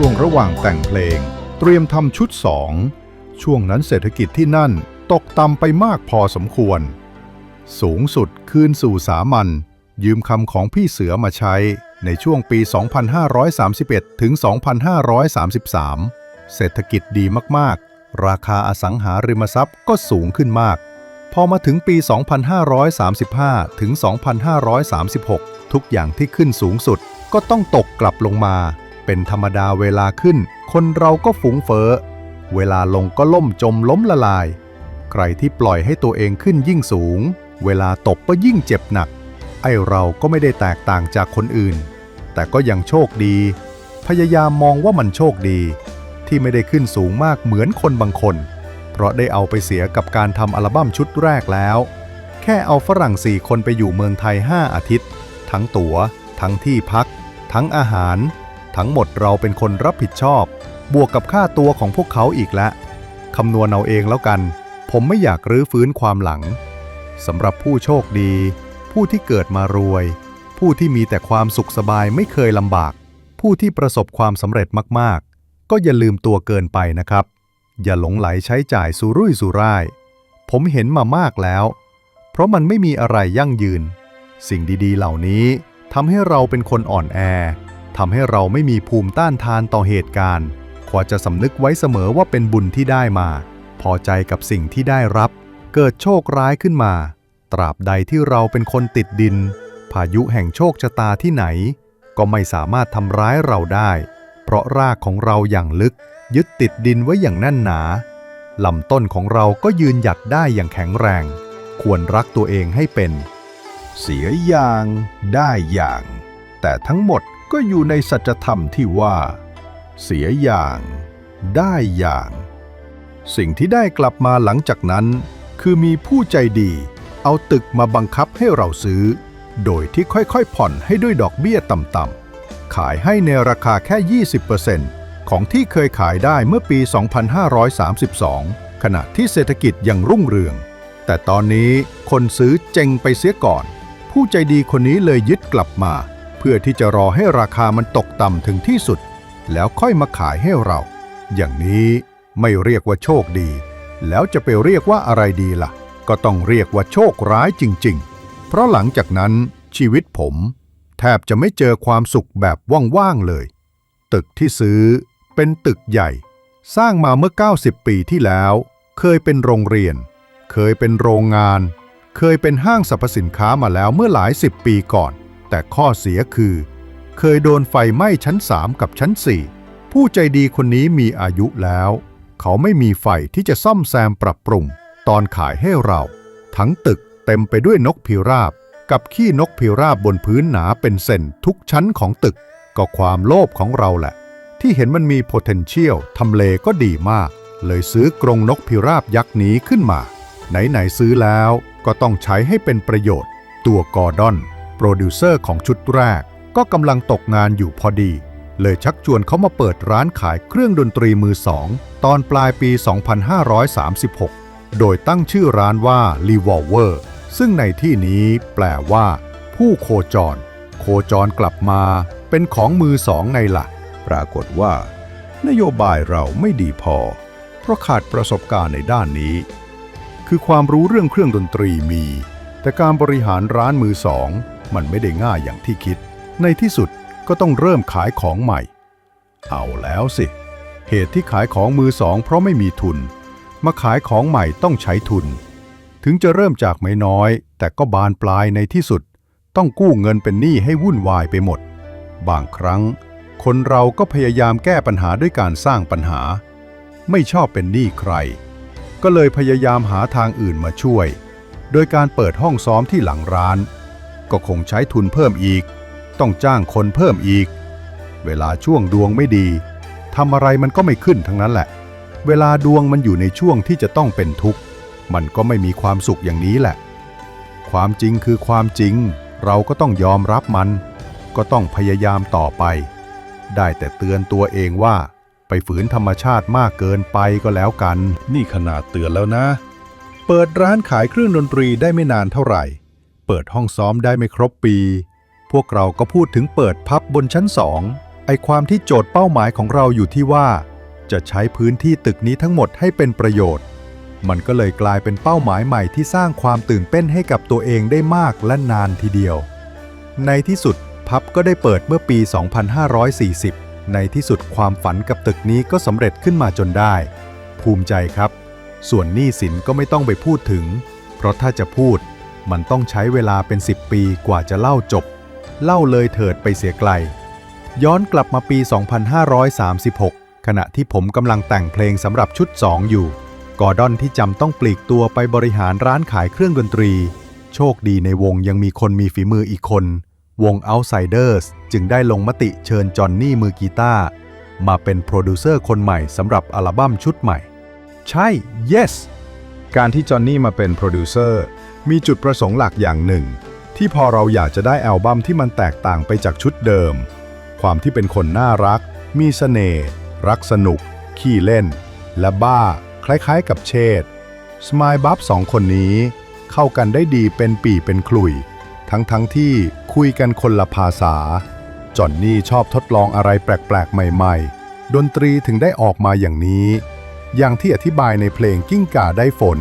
ช่วงระหว่างแต่งเพลง เตรียมทำชุดสองช่วงนั้นเศรษฐกิจที่นั่นตกต่ำไปมากพอสมควร สูงสุดคืนสู่สามัญยืมคำของพี่เสือมาใช้ในช่วงปี 2531 ถึง 2533 เศรษฐกิจดีมากๆ ราคาอสังหาริมทรัพย์ก็สูงขึ้นมาก พอมาถึงปี 2535 ถึง 2536 ทุกอย่างที่ขึ้นสูงสุดก็ต้องตกกลับลงมา เป็นธรรมดาเวลาขึ้น คนเราก็ฟุ้งเฟ้อ เวลาลงก็ล่มจมล้มละลาย ใครที่ปล่อยให้ตัวเองขึ้นยิ่งสูง เวลาตกก็ยิ่งเจ็บหนัก ไอเราก็ไม่ได้แตกต่างจากคนอื่น แต่ก็ยังโชคดี พยายามมองว่ามันโชคดี ที่ไม่ได้ขึ้นสูงมากเหมือนคนบางคน เพราะได้เอาไปเสียกับการทำอัลบั้มชุดแรกแล้ว แค่เอาฝรั่งสี่คนไปอยู่เมืองไทย 5 อาทิตย์ ทั้งตัว๋ว ทั้งที่พัก ทั้งอาหาร ทั้งหมดเราเป็นคนรับผิดชอบ บวกกับค่าตัวของพวกเขาอีกแล้วคำนวณเอาเองแล้วกัน ผมไม่อยากรื้อฟื้นความหลังสำหรับผู้โชคดี ผู้ที่เกิดมารวย ผู้ที่มีแต่ความสุขสบายไม่เคยลำบาก ผู้ที่ประสบความสำเร็จมากๆ ก็อย่าลืมตัวเกินไปนะครับ อย่าหลงไหลใช้จ่ายสุรุ่ยสุร่าย ผมเห็นมามากแล้ว เพราะมันไม่มีอะไรยั่งยืน สิ่งดีๆ เหล่านี้ทำให้เราเป็นคนอ่อนแอ ทำให้เราไม่มีภูมิต้านทานต่อเหตุการณ์ควรจะสำนึกไว้เสมอว่าเป็นบุญที่ได้มา พอใจกับสิ่งที่ได้รับ เกิดโชคร้ายขึ้นมา ตราบใดที่เราเป็นคนติดดิน พายุแห่งโชคชะตาที่ไหน ก็ไม่สามารถทำร้ายเราได้ เพราะรากของเราอย่างลึก ยึดติดดินไว้อย่างแน่นหนาลำต้นของเราก็ยืนหยัดได้อย่างแข็งแรง ควรรักตัวเองให้เป็น เสียอย่างได้อย่าง แต่ทั้งหมด ก็อยู่ในสัจธรรมที่ว่า เสียอย่าง ได้อย่าง สิ่งที่ได้กลับมาหลังจากนั้น คือมีผู้ใจดี เอาตึกมาบังคับให้เราซื้อ โดยที่ค่อยๆผ่อนให้ด้วยดอกเบี้ยต่ำๆขายให้ในราคาแค่ 20%ของที่เคยขายได้เมื่อปี 2532 ขณะที่เศรษฐกิจยังรุ่งเรือง แต่ตอนนี้คนซื้อเจงไปเสียก่อน ผู้ใจดีคนนี้เลยยึดกลับมา เพื่อที่จะรอให้ราคามันตกต่ำถึงที่สุด แล้วค่อยมาขายให้เรา อย่างนี้ไม่เรียกว่าโชคดี แล้วจะไปเรียกว่าอะไรดีล่ะ ก็ต้องเรียกว่าโชคร้ายจริง ๆ เพราะหลังจากนั้นชีวิตผม แทบจะไม่เจอความสุขแบบว่างๆเลย ตึกที่ซื้อเป็นตึกใหญ่ สร้างมาเมื่อ 90 ปีที่แล้ว เคยเป็นโรงเรียน เคยเป็นโรงงาน เคยเป็นห้างสรรพสินค้ามาแล้วเมื่อหลายสิบปีก่อน แต่ข้อเสียคือ เคยโดนไฟไหม้ชั้น 3 กับชั้น 4 ผู้ใจดีคนนี้มีอายุแล้ว เขาไม่มีไฟที่จะซ่อมแซมปรับปรุง ตอนขายให้เรา ทั้งตึกเต็มไปด้วยนกพิราบ กับขี้นกพิราบบนพื้นหนาเป็นเซนทุกชั้นของตึก ก็ความโลภของเราแหละ ที่เห็นมันมี potential ทำเลก็ดีมาก เลยซื้อกรงนกพิราบยักษ์นี้ขึ้นมา ไหนๆซื้อแล้วก็ต้องใช้ให้เป็นประโยชน์ ตัวกอร์ดอน โปรดิวเซอร์ของชุดแรกก็กำลังตกงานอยู่พอดี เลยชักชวนเขามาเปิดร้านขายเครื่องดนตรีมือสอง ตอนปลายปี 2536 โดยตั้งชื่อร้านว่า Revolver ซึ่งในที่นี้แปลว่า ผู้โคจร โคจรกลับมาเป็นของมือสองไงล่ะ ปรากฏว่า นโยบายเราไม่ดีพอ เพราะขาดประสบการณ์ในด้านนี้ คือความรู้เรื่องเครื่องดนตรีมี แต่การบริหารร้านมือสอง มันไม่ได้ง่ายอย่างที่คิด ในที่สุดก็ต้องเริ่มขายของใหม่ เอาแล้วสิ เหตุที่ขายของมือสองเพราะไม่มีทุน มาขายของใหม่ต้องใช้ทุน ถึงจะเริ่มจากไม่น้อย แต่ก็บานปลายในที่สุด ต้องกู้เงินเป็นหนี้ให้วุ่นวายไปหมด บางครั้ง คนเราก็พยายามแก้ปัญหาด้วยการสร้างปัญหา ไม่ชอบเป็นหนี้ใคร ก็เลยพยายามหาทางอื่นมาช่วย โดยการเปิดห้องซ้อมที่หลังร้าน ก็คงใช้ทุนเพิ่มอีก ต้องจ้างคนเพิ่มอีก เวลาช่วงดวงไม่ดีทำอะไรมันก็ไม่ขึ้นทั้งนั้นแหละ เวลาดวงมันอยู่ในช่วงที่จะต้องเป็นทุกข์ มันก็ไม่มีความสุขอย่างนี้แหละ ความจริงคือความจริง เราก็ต้องยอมรับมัน ก็ต้องพยายามต่อไป ได้แต่เตือนตัวเองว่า ไปฝืนธรรมชาติมากเกินไปก็แล้วกัน นี่ขนาดเตือนแล้วนะ เปิดร้านขายเครื่องดนตรีได้ไม่นานเท่าไหร่ เปิดห้องซ้อมได้ไม่ครบปี พวกเราก็พูดถึงเปิดพับบนชั้นสอง ไอความที่โจทย์เป้าหมายของเราอยู่ที่ว่า จะใช้พื้นที่ตึกนี้ทั้งหมดให้เป็นประโยชน์ มันก็เลยกลายเป็นเป้าหมายใหม่ที่สร้างความตื่นเต้นให้กับตัวเองได้มากและนานทีเดียว ในที่สุดพับก็ได้เปิดเมื่อปี 2540 ในที่สุดความฝันกับตึกนี้ก็สำเร็จขึ้นมาจนได้ ภูมิใจครับ ส่วนหนี้สินก็ไม่ต้องไปพูดถึง เพราะถ้าจะพูด มันต้องใช้เวลาเป็น 10 ปีกว่าจะเล่าจบ เล่าเลยเถิดไปเสียไกล ย้อนกลับมาปี 2536 ขณะที่ผมกำลังแต่งเพลงสำหรับชุด 2 อยู่ กอร์ดอนที่จำต้องปลีกตัวไปบริหารร้านขายเครื่องดนตรี โชคดีในวงยังมีคนมีฝีมืออีกคน วง Outsiders จึงได้ลงมติเชิญจอห์นนี่มือกีตาร์มาเป็นโปรดิวเซอร์คนใหม่สำหรับอัลบั้มชุดใหม่ ใช่ yes การที่จอห์นนี่มาเป็นโปรดิวเซอร์มีจุดประสงค์หลักอย่างหนึ่ง ที่พอเราอยากจะได้อัลบั้มที่มันแตกต่างไปจากชุดเดิม ความที่เป็นคนน่ารัก มีเสน่ห์รักสนุก ขี้เล่น และบ้า คล้ายๆกับเชษสมายบับสองคนนี้ เข้ากันได้ดีเป็นปีเป็นคลุย ทั้งๆทที่คุยกันคนละภาษา จอห์นนี่ชอบทดลองอะไรแปลกๆ ใหม่ ๆ ดนตรีถึงได้ออกมาอย่างนี้ อย่างที่อธิบายในเพลงกิ้งก่าได้ฝน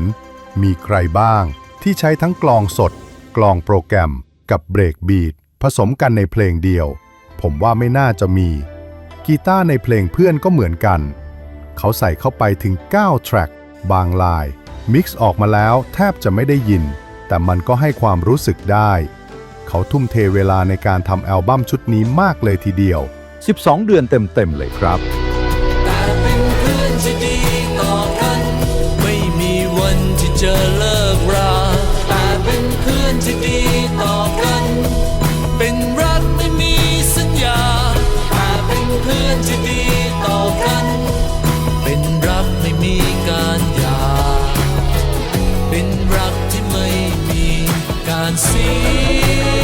มีใครบ้าง ที่ใช้ทั้งกลองสด กลองโปรแกรม กับเบรกบีทผสมกันในเพลงเดียว ผมว่าไม่น่าจะมี กีตาร์ในเพลงเพื่อนก็เหมือนกัน เขาใส่เข้าไปถึง 9 แทร็กบางลาย มิกซ์ออกมาแล้วแทบจะไม่ได้ยิน แต่มันก็ให้ความรู้สึกได้ เขาทุ่มเทเวลาในการทำอัลบั้มชุดนี้มากเลยทีเดียว 12 เดือนเต็มๆเลยครับ แต่เป็นเพื่อนที่ดี ต่อกัน ไม่มีวันที่จะเลิกราแต่เป็นเพื่อนที่ดีต่อกัน เป็นรักไม่มีสัญญาแต่เป็นเพื่อนที่ดีต่อกัน เป็นรักไม่มีการหย่าเป็นรักที่ไม่มีการเสีย